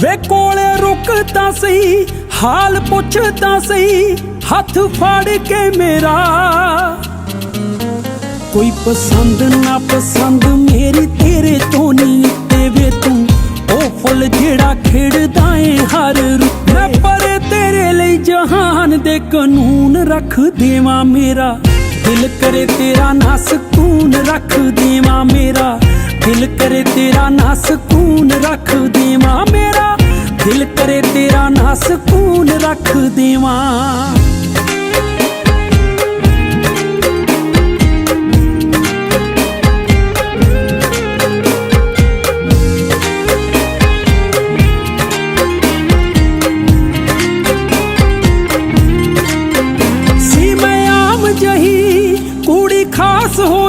ਵੇ ਕੋਲੇ ਰੁਕਦਾ ਸਹੀ, ਹਾਲ ਪੁੱਛਦਾ ਸਹੀ, ਹੱਥ ਫੜ ਕੇ ਮੇਰਾ। ਕੋਈ ਪਸੰਦ ਨਾ ਪਸੰਦ, ਮੇਰੀ ਤੇਰੇ ਤੋਂ ਨਹੀਂ ਤੇ ਵੇ ਤੂੰ। ਉਹ ਫੁੱਲ ਜਿਹੜਾ ਖਿੜਦਾ ਏ ਹਰ ਰੁੱਤੇ। ਮੈਂ ਪਰ ਤੇਰੇ ਲਈ ਜਹਾਨ ਦੇ ਕਾਨੂੰਨ ਰੱਖ ਦੇਵਾਂ ਮੇਰਾ। ਦਿਲ ਕਰੇ ਤੇਰਾ ਨਾ ਸਕੂਨ ਰੱਖ ਦੇਵਾਂ ਮੇਰਾ। ਦਿਲ ਕਰੇ ਤੇਰਾ ਨਾ ਸਕੂਨ ਰੱਖ ਤੇਰਾ ਨਾ ਸਕੂਨ ਰੱਖ ਦੇਵਾਂ। ਜਹੀ ਕੁੜੀ ਖਾਸ ਹੋ